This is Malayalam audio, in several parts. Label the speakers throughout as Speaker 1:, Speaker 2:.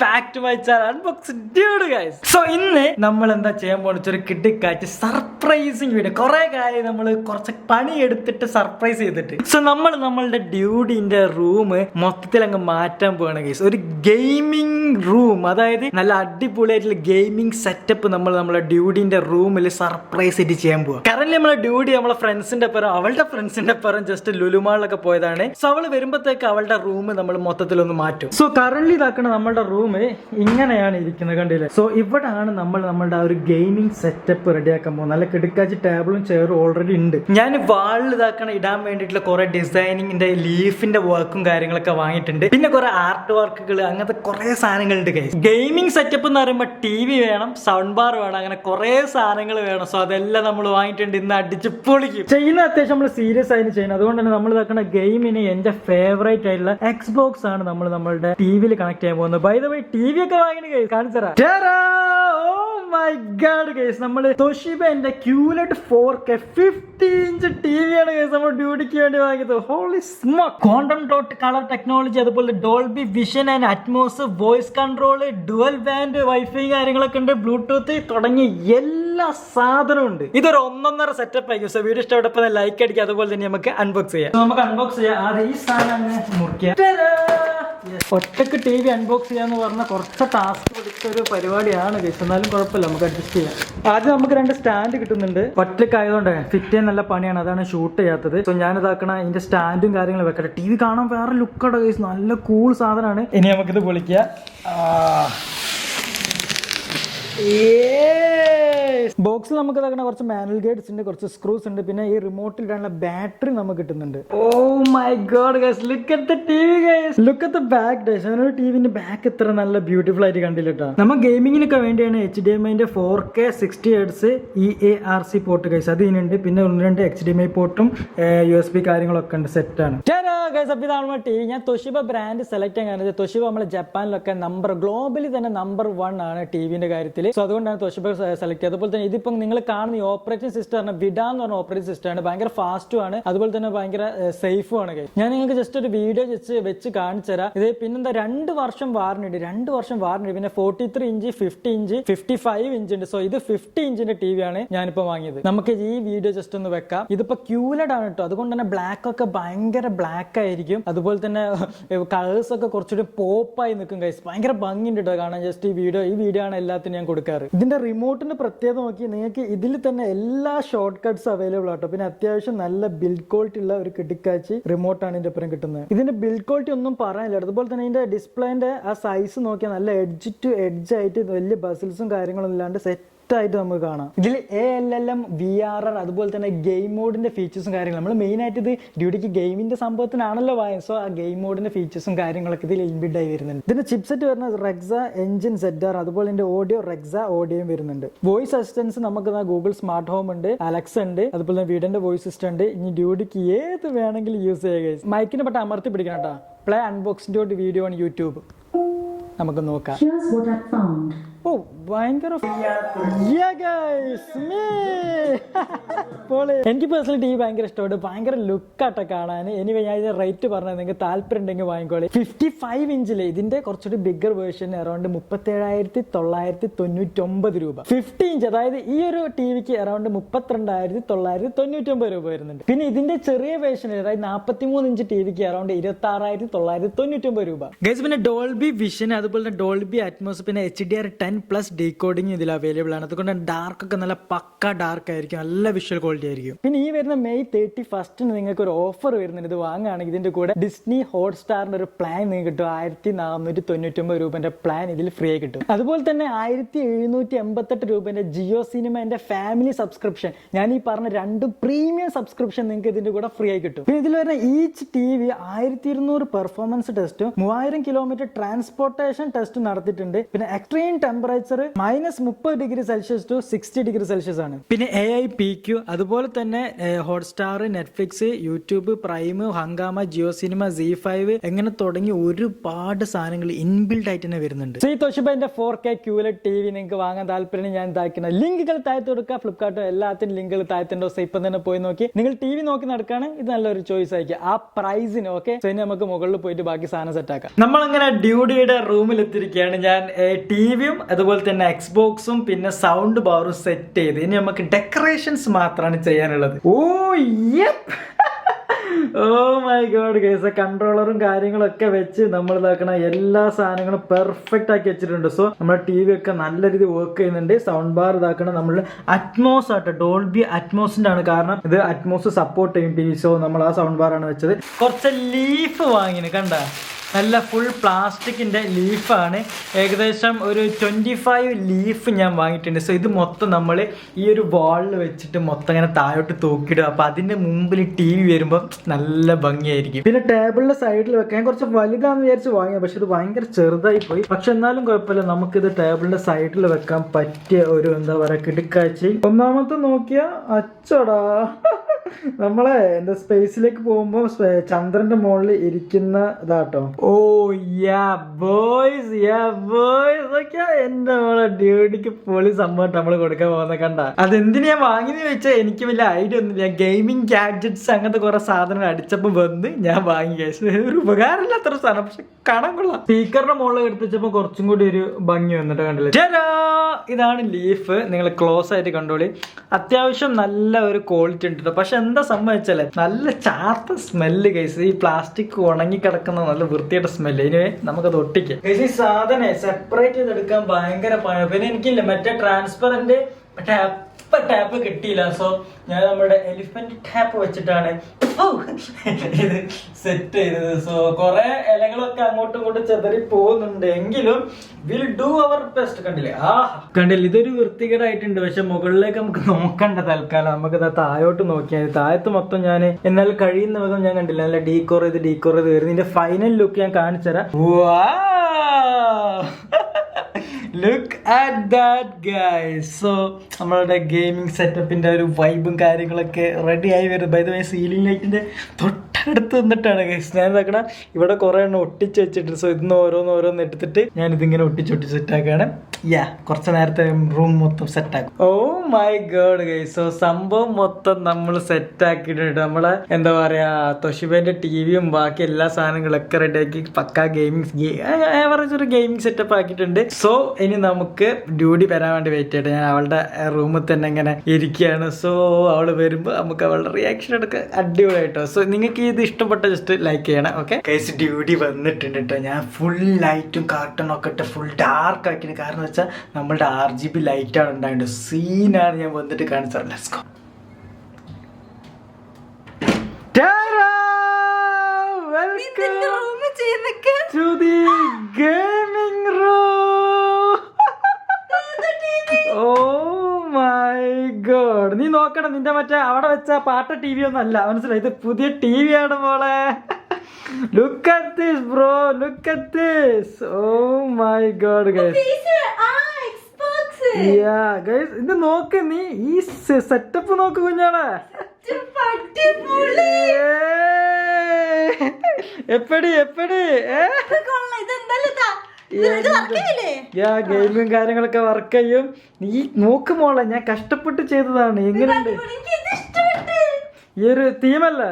Speaker 1: Back to my channel. Unbox Dude guys. So ഇന്ന് നമ്മൾ എന്താ ചെയ്യാൻ പോകുന്ന ഒരു കിട്ടിക്കാറ്റ് സർപ്രൈസിങ് വീഡിയോ കുറെ കാര്യം നമ്മൾ കുറച്ച് പണി എടുത്തിട്ട് സർപ്രൈസ് ചെയ്തിട്ട്. സോ നമ്മൾ നമ്മളുടെ ഡ്യൂഡിന്റെ റൂം മൊത്തത്തിൽ അങ്ങ് മാറ്റാൻ പോവാണ് ഗൈസ് ഒരു ഗെയിമിംഗ് റൂം അതായത് നല്ല അടിപൊളിയായിട്ടുള്ള ഗെയിമിംഗ് സെറ്റപ്പ് നമ്മൾ നമ്മളെ ഡ്യൂഡിന്റെ റൂമിൽ സർപ്രൈസ് ആയിട്ട് ചെയ്യാൻ പോവാം. കറന്റ് നമ്മളെ ഡ്യൂഡി നമ്മളെ ഫ്രണ്ട്സിന്റെ പരം അവളുടെ ഫ്രണ്ട്സിന്റെ പരം ജസ്റ്റ് ലുലുമാളിലൊക്കെ പോയതാണ്. സോ അവൾ വരുമ്പോഴത്തേക്ക് അവളുടെ റൂം നമ്മൾ മൊത്തത്തിൽ ഒന്ന് മാറ്റും. സോ കറന്റ് ഇതാക്കുന്ന നമ്മുടെ റൂം ഇങ്ങനെയാണ് ഇരിക്കുന്നത് കണ്ടില്ലേ? സോ ഇവിടാണ് നമ്മൾ നമ്മുടെ ആ ഒരു ഗെയിമിംഗ് സെറ്റപ്പ് റെഡിയാക്കാൻ പോകുന്നത്. നല്ല കിടക്കാച്ച് ടേബിളും ചെയറും ഓൾറെഡി ഉണ്ട്. ഞാൻ വാളിൽ ഇതാക്കണ ഇടാൻ വേണ്ടിയിട്ടുള്ള കുറെ ഡിസൈനിങ്ങിന്റെ ലീഫിന്റെ വർക്കും കാര്യങ്ങളൊക്കെ വാങ്ങിയിട്ടുണ്ട്. പിന്നെ കുറെ ആർട്ട് വർക്കുകൾ അങ്ങനത്തെ കുറെ സാധനങ്ങളുണ്ട് ഗെയിമിംഗ് സെറ്റപ്പ് എന്ന് പറയുമ്പോൾ ടി വി വേണം സൗണ്ട് ബാർ വേണം അങ്ങനെ കുറെ സാധനങ്ങൾ വേണം. സോ അതെല്ലാം നമ്മൾ വാങ്ങിയിട്ടുണ്ട്. ഇന്ന് അടിച്ച് പൊളിക്കും. ചെയ്യുന്ന അത്യാവശ്യം നമ്മൾ സീരിയസ് ആയിട്ട് ചെയ്യുന്നത്. അതുകൊണ്ട് തന്നെ നമ്മൾ ഇതാക്കുന്ന ഗെയിമിന് എന്റെ ഫേവറേറ്റ് ആയിട്ടുള്ള എക്സ് ബോക്സ് ആണ് നമ്മൾ നമ്മളുടെ ടി വിയിൽ കണക്ട് ചെയ്യാൻ പോകുന്നത്. By the way T V ഒക്കെ വാങ്ങിന് കാണിച്ചറാ മൈ ഗാഡ് കേസ് നമ്മൾ തോഷിബ എന്റെ QLED four K fifty inch T V ആണ് ഗൈസ് നമ്മൾ ഡ്യൂട്ടിക്ക് വേണ്ടി വാങ്ങിയത്. Holy smoke quantum dot colour technology അതുപോലെ Dolby Vision and Atmos voice control dual band wifi കാര്യങ്ങളൊക്കെ ഉണ്ട് ബ്ലൂടൂത്ത് തുടങ്ങി എല്ലാ സാധനവും ഉണ്ട്. ഇതൊരു ഒന്നൊന്നര സെറ്റപ്പ് ആയിരിക്കും. സോ വീഡിയോ ഇഷ്ടപ്പെട്ടപ്പോൾ ലൈക്ക് അടിക്കുക. അതുപോലെ തന്നെ നമുക്ക് അൺബോക്സ് ചെയ്യാം. നമുക്ക് അൺബോക്സ് ചെയ്യാം. ആദ്യം ഈ സാധനം മുറിക്കാം. ഒറ്റയ്ക്ക് ടി വി അൺബോക്സ് ചെയ്യാന്ന് പറഞ്ഞ കുറച്ച് ടാസ്ക് എടുത്ത ഒരു പരിപാടിയാണ് ഗൈസ് എന്നാലും കുഴപ്പമില്ല നമുക്ക് അഡ്ജസ്റ്റ് ചെയ്യാം. ആദ്യം നമുക്ക് രണ്ട് സ്റ്റാൻഡ് കിട്ടുന്നുണ്ട്. ഒറ്റക്കായതുകൊണ്ട് ഫിറ്റ് ചെയ്യാൻ നല്ല പണിയാണ്. അതാണ് ഷൂട്ട് ചെയ്യാത്തത്. സോ ഞാൻ ഇതാക്കണ ഇതിന്റെ സ്റ്റാൻഡും കാര്യങ്ങളും വെക്കട്ടെ. ടി വി കാണാൻ വേറെ ലുക്കട ഗൈസ് നല്ല കൂൾ സാധനമാണ് ഇനി നമുക്കിത് പൊളിക്കാം. ബോക്സിൽ നമുക്ക് തകണ കുറച്ച് മാനുവൽ ഗേറ്റ്സ് ഉണ്ട് കുറച്ച് സ്ക്രൂസ് ഉണ്ട് പിന്നെ ഈ റിമോട്ടിൽ ഇടാനുള്ള ബാറ്ററി നമുക്ക് കിട്ടുന്നുണ്ട്. ഓ my god guys look at the TV guys look at the back ടിവിന്റെ back എത്ര നല്ല ബ്യൂട്ടിഫുൾ ആയിട്ട് കണ്ടില്ല കേട്ടോ നമ്മൾ ഗെയിമിങ്ങിനൊക്കെ വേണ്ടിയാണ് എച്ച് ഡി എം ഐന്റെ four K sixty hertz E A R C port guys അത് ഇതിനുണ്ട്. പിന്നെ ഒന്ന് രണ്ട് എച്ച് ഡി എം ഐ പോർട്ടും യു എസ് ബി കാര്യങ്ങളൊക്കെ ഉണ്ട്. സെറ്റ് ആണ്. ഗൈസ് അപ്പോൾ ഇതാണ് നമ്മുടെ ടി വി ഞാൻ തൊഷിബ ബ്രാൻഡ് സെലക്ട് ചെയ്യാൻ കാരണം തൊഷിബ നമ്മൾ ജപ്പാനിലൊക്കെ നമ്പർ ഗ്ലോബലി തന്നെ നമ്പർ വൺ ആണ് ടിവിന്റെ കാര്യത്തിൽ സോ അതുകൊണ്ടാണ് തൊഷിബ സെലക്ട് ചെയ്തത്. അതുപോലെ തന്നെ ഇതിപ്പം നിങ്ങൾ കാണുന്ന ഈ ഓപ്പറേറ്റിംഗ് സിസ്റ്റം വിഡ എന്ന് പറഞ്ഞ ഓപ്പറേറ്റിംഗ് സിസ്റ്റം ആണ്. ഭയങ്കര ഫാസ്റ്റും ആണ്. അതുപോലെ തന്നെ ഭയങ്കര സേഫും ആണ്. ഞാൻ നിങ്ങൾക്ക് ജസ്റ്റ് ഒരു വീഡിയോ ജസ്റ്റ് വെച്ച് കാണിച്ചു തരാം. ഇത് പിന്നെന്താ രണ്ട് വർഷം വാറണ്ടി രണ്ട് വർഷം വാറണ്ടി പിന്നെ forty three inch fifty inch fifty five inch ഉണ്ട്. സോ ഇത് ഫിഫ്റ്റി ഇഞ്ചിന്റെ ടി വി ആണ് ഞാനിപ്പോ വാങ്ങിയത്. നമുക്ക് ഈ വീഡിയോ ജസ്റ്റ് ഒന്ന് വെക്കാം. ഇതിപ്പോ ക്യൂലഡ് ആണ് കേട്ടോ. അതുകൊണ്ട് തന്നെ ബ്ലാക്ക് ഒക്കെ ഭയങ്കര ബ്ലാക്ക് ആയിരിക്കും. അതുപോലെ തന്നെ കളേഴ്സ് ഒക്കെ കുറച്ചുകൂടി പോപ്പായി നിൽക്കും കൈസ് ഭയങ്കര ഭംഗിയുണ്ട് കേട്ടോ കാണാൻ. ജസ്റ്റ് ഈ വീഡിയോ ഈ വീഡിയോ ആണ് എല്ലാത്തിനും ഞാൻ കൊടുക്കാറ്. ഇതിന്റെ റിമോട്ടിന്റെ പ്രത്യേകത നോക്കി നിങ്ങൾക്ക് ഇതിൽ തന്നെ എല്ലാ ഷോർട്ട് കട്ട്സ് അവൈലബിൾ ആട്ടോ. പിന്നെ അത്യാവശ്യം നല്ല ബിൽഡ് ക്വാളിറ്റി ഉള്ള ഒരു കിട്ടിക്കാച്ചി റിമോട്ടാണ് ഇതിന്റെ ഒപ്പം കിട്ടുന്നത്. ഇതിന്റെ ബിൽഡ് ക്വാളിറ്റി ഒന്നും പറയാനില്ല. അതുപോലെ തന്നെ ഇതിന്റെ ഡിസ്പ്ലേന്റെ ആ സൈസ് നോക്കിയാൽ നല്ല എഡ്ജ് ടു എഡ്ജ് ആയിട്ട് വലിയ ബസിൽസും കാര്യങ്ങളൊന്നും ഇല്ലാണ്ട് സെറ്റ് ആയിട്ട് നമുക്ക് കാണാം. ഇതിൽ A L L M V R R അതുപോലെ തന്നെ ഗെയിം മോഡിന്റെ ഫീച്ചേഴ്സും കാര്യങ്ങളും. നമ്മൾ മെയിൻ ആയിട്ട് ഇത് ഡ്യൂട്ടിക്ക് ഗെയിമിന്റെ സംഭവത്തിനാണല്ലോ വായ സോ ആ ഗെയിം മോഡിന്റെ ഫീച്ചേഴ്സും കാര്യങ്ങളൊക്കെ ഇതിൽ ഇൻബിൽഡ് ആയി വരുന്നുണ്ട്. ഇതിന്റെ ചിപ്സെറ്റ് വരുന്നത് റെക്സ എഞ്ചിൻ സെറ്റ് ആർ അതുപോലെ ഇതിന്റെ ഓഡിയോ റെക്സ ഓഡിയോയും വരുന്നുണ്ട്. വോയിസ് അസിസ്റ്റൻസ് നമുക്ക് ഗൂഗിൾ സ്മാർട്ട് ഹോം ഉണ്ട് അലക്സ ഉണ്ട് അതുപോലെ തന്നെ വീടിന്റെ വോയിസ് സിസ്റ്റം ഉണ്ട്. ഇനി ഡ്യൂട്ടിക്ക് ഏത് വേണമെങ്കിലും യൂസ് ചെയ്യുക മൈക്കിനെ പെട്ട അമർത്തി പിടിക്കണം കേട്ടോ പ്ലേ അൺബോക്സിന്റെ വീഡിയോ ഓൺ യൂട്യൂബ് നമുക്ക് നോക്കാം. ഓ ഭയങ്കര. എനിക്ക് പേഴ്സണലി ടി ഭയങ്കര ഇഷ്ടപ്പെട്ടു ഭയങ്കര ലുക്കാട്ടെ കാണാൻ. എനിവേ ഞാൻ ഇതിന്റെ റേറ്റ് പറഞ്ഞത് നിങ്ങൾക്ക് താല്പര്യം ഉണ്ടെങ്കിൽ വാങ്ങിക്കോളി. ഫിഫ്റ്റി ഫൈവ് ഇഞ്ചിൽ ഇതിന്റെ കുറച്ചൊരു ബിഗർ വേർഷൻ അറൌണ്ട് മുപ്പത്തി ഏഴായിരത്തി തൊള്ളായിരത്തി തൊണ്ണൂറ്റി ഒമ്പത് രൂപ. ഫിഫ്റ്റി ഇഞ്ച് അതായത് ഈ ഒരു ടി വിക്ക് അറൌണ്ട് മുപ്പത്തിരണ്ടായിരത്തി തൊള്ളായിരത്തി തൊണ്ണൂറ്റി ഒമ്പത് രൂപ വരുന്നുണ്ട്. പിന്നെ ഇതിന്റെ ചെറിയ വേർഷൻ അതായത് നാൽപ്പത്തി മൂന്ന് ഇഞ്ച് ടി വിക്ക് അറൌണ്ട് ഇരുപത്തി ആറായിരത്തി തൊള്ളായിരത്തി തൊണ്ണൂറ്റി ഒമ്പത് രൂപ. ഗൈസ് പിന്നെ ഡോൾബി വിഷൻ അതുപോലെ തന്നെ ഡോൾബി അറ്റ്മോസ് പിന്നെ H D R ten plus decoding ഇതിൽ അവൈലബിൾ ആണ്. അതുകൊണ്ട് ഡാർക്ക് ഒക്കെ നല്ല പക്ക ഡാർക്ക് ആയിരിക്കും. നല്ല വിഷ്വൽ ക്വാളിറ്റി ആയിരിക്കും. പിന്നെ ഈ വരുന്ന മെയ് തേർട്ടി ഫസ്റ്റിന് നിങ്ങൾക്ക് ഒരു ഓഫർ വരുന്നുണ്ട്. ഇത് വാങ്ങുകയാണെങ്കിൽ ഇതിന്റെ കൂടെ ഡിസ്നി ഹോട്ട്സ്റ്റാറിന്റെ ഒരു പ്ലാൻ നിങ്ങൾക്ക് കിട്ടും. ആയിരത്തി നാനൂറ്റി തൊണ്ണൂറ്റി ഒമ്പത് രൂപന്റെ പ്ലാൻ ഇതിൽ ഫ്രീ ആയി കിട്ടും. അതുപോലെ തന്നെ ആയിരത്തി എഴുന്നൂറ്റി എൺപത്തെട്ട് രൂപന്റെ ജിയോ സിനിമന്റെ ഫാമിലി സബ്സ്ക്രിപ്ഷൻ ഞാൻ ഈ പറഞ്ഞ രണ്ട് പ്രീമിയം സബ്സ്ക്രിപ്ഷൻ നിങ്ങൾക്ക് ഇതിന്റെ കൂടെ ഫ്രീ ആയി കിട്ടും. പിന്നെ ഇതിൽ വരുന്ന ഈച്ച് ടി വി ആയിരത്തി ഇരുന്നൂറ് പെർഫോമൻസ് ടെസ്റ്റും മൂവായിരം കിലോമീറ്റർ ട്രാൻസ്പോർട്ടേഷൻ ടെസ്റ്റും നടത്തിയിട്ടുണ്ട്. പിന്നെ എക്സ്ട്രീം ടെമ്പറേച്ചർ ടെമ്പറേച്ചർ മൈനസ് മുപ്പത് degree Celsius to sixty degree Celsius ആണ്. പിന്നെ എ ഐ പി ക്യു അതുപോലെ തന്നെ Hotstar Netflix YouTube Prime Hungama Jio cinema Zee five എങ്ങനെ തുടങ്ങി ഒരുപാട് സാധനങ്ങൾ ഇൻബിൽഡ് ആയിട്ട് തന്നെ വരുന്നുണ്ട്. ശ്രീ ഈ തോഷിബന്റെ four K QLED T V നിങ്ങൾക്ക് വാങ്ങാൻ താല്പര്യം ഞാൻ ഇതാക്കുന്ന ലിങ്കുകൾ താഴത്ത് കൊടുക്കുക. ഫ്ലിപ്കാർട്ടും എല്ലാത്തിനും ലിങ്കുകൾ താഴ്ത്തേണ്ട സോ ഇപ്പം തന്നെ പോയി നോക്കി. നിങ്ങൾ ടി വി നോക്കി നടക്കുകയാണ് ഇത് നല്ലൊരു ചോയ്സ് ആയിരിക്കും. ആ പ്രൈസിന് ഓക്കെ സോ ഇനി നമുക്ക് മുകളിൽ പോയിട്ട് ബാക്കി സാധനം സെറ്റ് ആക്കാം. നമ്മളങ്ങനെ ഡ്യൂഡിയുടെ റൂമിൽ എത്തിയിരിക്കുകയാണ്. ഞാൻ ടി വിയും അതുപോലെ തന്നെ എക്സ്ബോക്സും പിന്നെ സൗണ്ട് ബാറും സെറ്റ് ചെയ്ത്. ഇനി നമുക്ക് ഡെക്കറേഷൻസ് മാത്രമാണ് ചെയ്യാനുള്ളത്. Oh yep oh my god guys കൺട്രോളറും കാര്യങ്ങളൊക്കെ വെച്ച് നമ്മൾ ഇതാക്കണ എല്ലാ സാധനങ്ങളും പെർഫെക്റ്റ് ആക്കി വെച്ചിട്ടുണ്ട്. സോ നമ്മുടെ ടി വി ഒക്കെ നല്ല രീതിയിൽ വർക്ക് ചെയ്യുന്നുണ്ട്. സൗണ്ട് ബാർ ഇതാക്കണ നമ്മൾ അറ്റ്മോസ് ആട്ടോ. ഡോൾബി അറ്റ്മോസിന്റെ ആണ് കാരണം ഇത് അറ്റ്മോസ് സപ്പോർട്ട് ചെയ്യും ടി വി സോ നമ്മൾ ആ സൗണ്ട് ബാർ ആണ് വെച്ചത്. കുറച്ച് ലീഫ് വാങ്ങിന് കണ്ട? നല്ല ഫുൾ പ്ലാസ്റ്റിക്കിന്റെ ലീഫാണ്. ഏകദേശം ഒരു ട്വന്റി ഫൈവ് ലീഫ് ഞാൻ വാങ്ങിയിട്ടുണ്ട്. സോ ഇത് മൊത്തം നമ്മൾ ഈ ഒരു വാളിൽ വെച്ചിട്ട് മൊത്തം ഇങ്ങനെ താഴോട്ട് തൂക്കിയിടുക. അപ്പോൾ അതിന്റെ മുമ്പിൽ ടി വി വരുമ്പോൾ നല്ല ഭംഗിയായിരിക്കും. പിന്നെ ടേബിളിന്റെ സൈഡിൽ വെക്കാൻ കുറച്ച് വലുതാന്ന് വിചാരിച്ച് വാങ്ങിയത്. പക്ഷെ ഇത് ഭയങ്കര ചെറുതായി പോയി. പക്ഷെ എന്നാലും കുഴപ്പമില്ല. നമുക്കിത് ടേബിളിന്റെ സൈഡിൽ വെക്കാൻ പറ്റിയ ഒരു എന്താ പറയുക കിടുക്കാഴ്ച ഒന്നാമത്തെ നോക്കിയാൽ അച്ചടാ. നമ്മളെ എന്താ സ്പേസിലേക്ക് പോകുമ്പോ ചന്ദ്രന്റെ മുകളിൽ ഇരിക്കുന്ന ഇതാട്ടോ. ഓ യാ ബോയ്സ് യാ ബോയ്സ് ഒക്കെ എന്റെ മോളെ ഡ്യൂട്ടിക്ക് പൊളി സംഭവം നമ്മൾ കൊടുക്കാൻ പോകുന്ന കണ്ട? അതെന്തിന് ഞാൻ വാങ്ങിയെന്ന് വെച്ചാൽ എനിക്ക് വലിയ ഐഡിയ ഒന്നുമില്ല. ഗെയിമിംഗ് ഗാഡ്ജറ്റ്സ് അങ്ങനത്തെ കുറെ സാധനങ്ങൾ അടിച്ചപ്പോ വന്ന് ഞാൻ വാങ്ങി കഴിച്ചു ഒരു അത്ര സാധനം പക്ഷെ കാണാൻ കൊള്ളാം. സ്പീക്കറിന്റെ മുകളിൽ എടുത്തുവച്ചപ്പോ കുറച്ചും കൂടി ഒരു ഭംഗി വന്നിട്ട് കണ്ടില്ല? ഇതാണ് ലീഫ് നിങ്ങൾ ക്ലോസ് ആയിട്ട് കണ്ടോളി. അത്യാവശ്യം നല്ല ഒരു ക്വാളിറ്റി ഉണ്ട്. പക്ഷെ എന്താ സംഭവിച്ചാലേ നല്ല ചാർത്ത സ്മെല്ല് കേസ് ഈ പ്ലാസ്റ്റിക് ഉണങ്ങി കിടക്കുന്ന നല്ല വൃത്തിയുടെ സ്മെല്ല് ഇനി നമുക്കത് ഒട്ടിക്കാം. ഈ സാധനം സെപ്പറേറ്റ് ചെയ്തെടുക്കാൻ ഭയങ്കര പണി പിന്നെ എനിക്കില്ല മറ്റേ ട്രാൻസ്പെറന്റ് ടാപ്പ് ടാപ്പ് കിട്ടിയില്ല. സോ ഞാൻ നമ്മുടെ എലിഫന്റ് ടാപ്പ് വെച്ചിട്ടാണ് ഇത് സെറ്റ് ചെയ്തത്. സോ കുറെ ഇലകളൊക്കെ അങ്ങോട്ടും ഇങ്ങോട്ടും ചെതറി പോകുന്നുണ്ട്. എങ്കിലും വിൽ ഡു അവർ ബെസ്റ്റ് കണ്ടില്ലേ? ആ കണ്ടില്ല? ഇതൊരു വൃത്തികേടായിട്ടുണ്ട്. പക്ഷെ മുകളിലേക്ക് നമുക്ക് നോക്കണ്ട തൽക്കാലം. നമുക്ക് താഴോട്ട് നോക്കിയാൽ. താഴത്ത് മൊത്തം ഞാൻ എന്നാൽ കഴിയുന്ന വിധം ഞാൻ കണ്ടില്ല. നല്ല ഡീകോർ ചെയ്ത് ഡീകോർ ചെയ്ത് വരുന്നത് ഇതിന്റെ ഫൈനൽ ലുക്ക് ഞാൻ കാണിച്ചു തരാം look at that guys so നമ്മളുടെ ഗെയിമിംഗ് സെറ്റപ്പിന്റെ ഒരു വൈബും കാര്യങ്ങളൊക്കെ റെഡി ആയി വരുന്നത് ബൈ ദ വൈ സീലിംഗ് ലൈറ്റിന്റെ തൊട്ടടുത്ത് നിന്നിട്ടാണ് ഗൈസ് ഞാൻ ഇതാക്കണ ഇവിടെ കുറെ എണ്ണം ഒട്ടിച്ച് വെച്ചിട്ടുണ്ട്. സോ ഇതിന്ന് ഓരോന്ന് ഓരോന്ന് എടുത്തിട്ട് ഞാൻ ഇതിങ്ങനെ ഒട്ടിച്ച് ഒട്ടി സെറ്റ് ആക്കുകയാണ്. യാ കുറച്ച് നേരത്തെ റൂം മൊത്തം സെറ്റ് ആക്കും. Oh my God guys so സംഭവം മൊത്തം നമ്മൾ സെറ്റ് ആക്കിയിട്ടുണ്ട്. നമ്മളെ എന്താ പറയാ തൊഷിബേന്റെ ടിവിയും ബാക്കി എല്ലാ സാധനങ്ങളൊക്കെ റെഡി ആക്കി പക്ക ഗെയിമിംഗ് ആവറേജ് ഒരു ഗെയിമിംഗ് സെറ്റപ്പ് ആക്കിയിട്ടുണ്ട്. സോ ഇനി നമുക്ക് ഡ്യൂട്ടി വരാൻ വേണ്ടി വെയിറ്റ് ചെയ്യട്ടെ. ഞാൻ അവളുടെ റൂമിൽ തന്നെ ഇങ്ങനെ ഇരിക്കുകയാണ്. സോ അവൾ വരുമ്പോൾ നമുക്ക് അവളുടെ റിയാക്ഷൻ എടുക്കുക അടിപൊളിയായിട്ടോ. സോ നിങ്ങൾക്ക് ഇത് ഇഷ്ടപ്പെട്ട ജസ്റ്റ് ലൈക്ക് ചെയ്യണം ഓക്കെ കേസ് ഡ്യൂട്ടി വന്നിട്ടുണ്ട് കേട്ടോ ഞാൻ ഫുൾ ലൈറ്റും കാർട്ടണും ഒക്കെ ഇട്ട് ഫുൾ ഡാർക്ക് ആക്കിയിട്ട് കാരണം വെച്ചാൽ നമ്മളുടെ ആർ ജി ബി ലൈറ്റാണ് ഉണ്ടായത് സീനാണ് ഞാൻ വന്നിട്ട് കാണിച്ചത്. Let's go welcome to the gaming god. നീ നോക്കണം നിന്റെ മറ്റേ അവിടെ വെച്ച പാട്ട ടി വി ഒന്നും അല്ല മനസ്സിലായി? ഇത് പുതിയ ടി വി ആണ് മോളെ. Look at this bro look at this oh my god guys ya guys ഇത് നോക്ക് നീ. ഈ സെറ്റപ്പ് നോക്ക് കുഞ്ഞാളെ. എപ്പടി എപ്പടി? ഏ? യാ ഗെയിമും കാര്യങ്ങളൊക്കെ വർക്ക് ചെയ്യും. നീ നോക്ക് മോളെ ഞാൻ കഷ്ടപ്പെട്ട് ചെയ്തതാണ്. എങ്ങനെയുണ്ട്? ഈ ഒരു തീമല്ലേ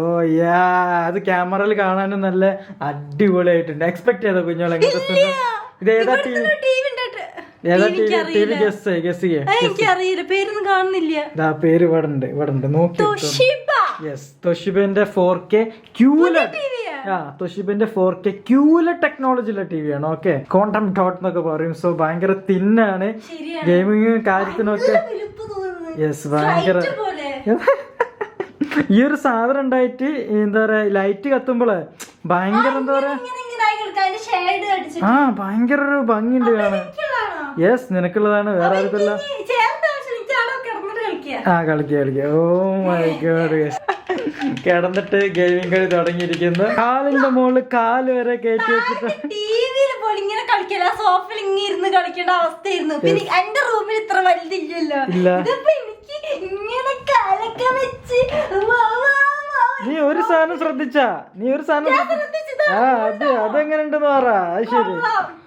Speaker 1: ഓ യാ അത് ക്യാമറയിൽ കാണാനും നല്ല അടിപൊളിയായിട്ടുണ്ട്. എക്സ്പെക്ട് ചെയ്ത കുഞ്ഞോളെ? ഇത് ഏതാ ടി പേര് ഇവിടെ ഉണ്ട് ഇവിടെ ഉണ്ട് നോക്കി യെസ് തൊഷിബന്റെ ഫോർ കെ? ആ തൊഷിബന്റെ ഫോർ കെ ക്യൂല ടെക്നോളജിയിലെ ടി വി ആണ് ഓക്കെ ക്വാണ്ടം ഡോട്ട് എന്നൊക്കെ പറയും. സോ ഭയങ്കര തിന്നാണ്. ഗെയിമിങ് കാര്യത്തിനൊക്കെ യെസ് ഭയങ്കര ഈ ഒരു സാധനം ഉണ്ടായിട്ട് എന്താ പറയാ ലൈറ്റ് കത്തുമ്പോൾ ഭയങ്കര എന്താ പറയാ? ആ ഭയങ്കര ഒരു ഭംഗിയുണ്ട്. കാണാൻ യെസ് നിനക്കുള്ളതാണ്. വേറെ
Speaker 2: ആർക്കുള്ള
Speaker 1: ആ കളിക്കുക കളിക്കുക. ഓ മൈ ഗോഡ് കിടന്നിട്ട് ഗെയിമിംഗ് കളി തുടങ്ങിയിരിക്കുന്നു. കാലിന്റെ മുകളിൽ കാൽ വരെ കയറ്റി വെച്ചിട്ട്
Speaker 2: ഇങ്ങനെ കളിക്കല. സോഫയിൽ ഇങ്ങനെ ഇരുന്ന് കളിക്കേണ്ട അവസ്ഥയായിരുന്നു. പിന്നെ എന്റെ റൂമിൽ ഇത്ര വലുതില്ലല്ലോ. എനിക്ക് ഇങ്ങനെ കാലൊക്കെ വെച്ച്.
Speaker 1: നീ ഒരു സാധനം ശ്രദ്ധിച്ചാ. നീ ഒരു സാധനം. ആ അത് അതെങ്ങനെയുണ്ടെന്ന് പറ. അത് ശരി.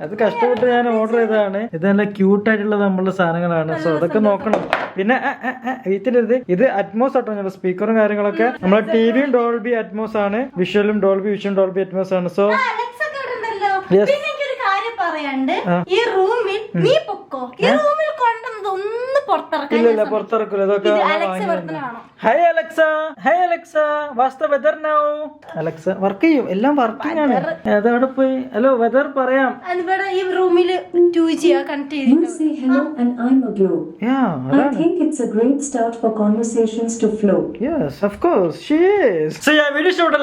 Speaker 1: അത് കഷ്ടപ്പെട്ട് ഞാൻ ഓർഡർ ചെയ്തതാണ്. ഇത് നല്ല ക്യൂട്ട് ആയിട്ടുള്ള നമ്മളുടെ സാധനങ്ങളാണ്. സോ അതൊക്കെ നോക്കണം. പിന്നെ വീട്ടിലിരുത് ഇത് അറ്റ്മോസ് ആട്ടോ ഞങ്ങൾ സ്പീക്കറും കാര്യങ്ങളൊക്കെ. നമ്മളെ ടിവിയും ഡോൾബി അറ്റ്മോസ് ആണ്. വിഷ്വലും ഡോൾബി വിഷ്വലും ഡോൾബി അറ്റ്മോസ് ആണ്. സോ
Speaker 2: കാര്യം പറയാണ്ട് ഈ റൂമിൽ നീ പൊക്കോ? ഈ റൂമിൽ കൊണ്ടുവന്നത് ഒന്ന് പുറത്തിറക്കാൻ
Speaker 1: ഇല്ല
Speaker 2: ഞാൻ
Speaker 1: ഇല്ല
Speaker 2: സമ്മതിക്കില്ല.
Speaker 1: ഇതൊക്കെ
Speaker 2: ഇത്
Speaker 1: നമ്മൾ
Speaker 2: Alexa
Speaker 1: വാങ്ങി
Speaker 2: വെറുതെ കാണോ
Speaker 1: hi Alexa hi Alexa what's the weather now Alexa work ചെയ്യും. എല്ലാം വർക്കിംഗ് ആണ്. അതവിടെ പോയി ഹലോ വെദർ പറയാം.
Speaker 2: ഈ റൂമിൽ ടു ജി കണക്ട്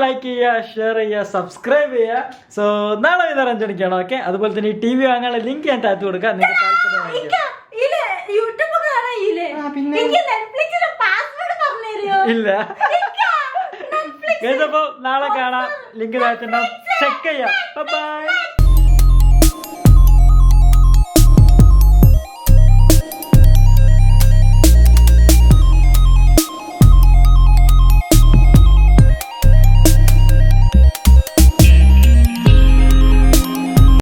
Speaker 1: ലൈക്ക് ചെയ്യുക ഷെയർ ചെയ്യുക സബ്സ്ക്രൈബ് ചെയ്യുക. സോ നാളെ വൈകുന്നേരം ജനിക്കണം ഓക്കെ അതുപോലെ തന്നെ ഈ ടി വി വാങ്ങാനുള്ള ലിങ്ക് ഞാൻ താത്തു കൊടുക്കാം നിങ്ങൾക്ക് താല്പര്യമായിരിക്കും
Speaker 2: യൂട്യൂബ് കാണാനില്ലേ? എനിക്ക് നെറ്റ്ഫ്ലിക്സിലെ പാസ്വേഡ്
Speaker 1: ഇല്ല. നാളെ കാണാം. ലിങ്ക് ചെക്ക് ചെയ്യാം. ബൈ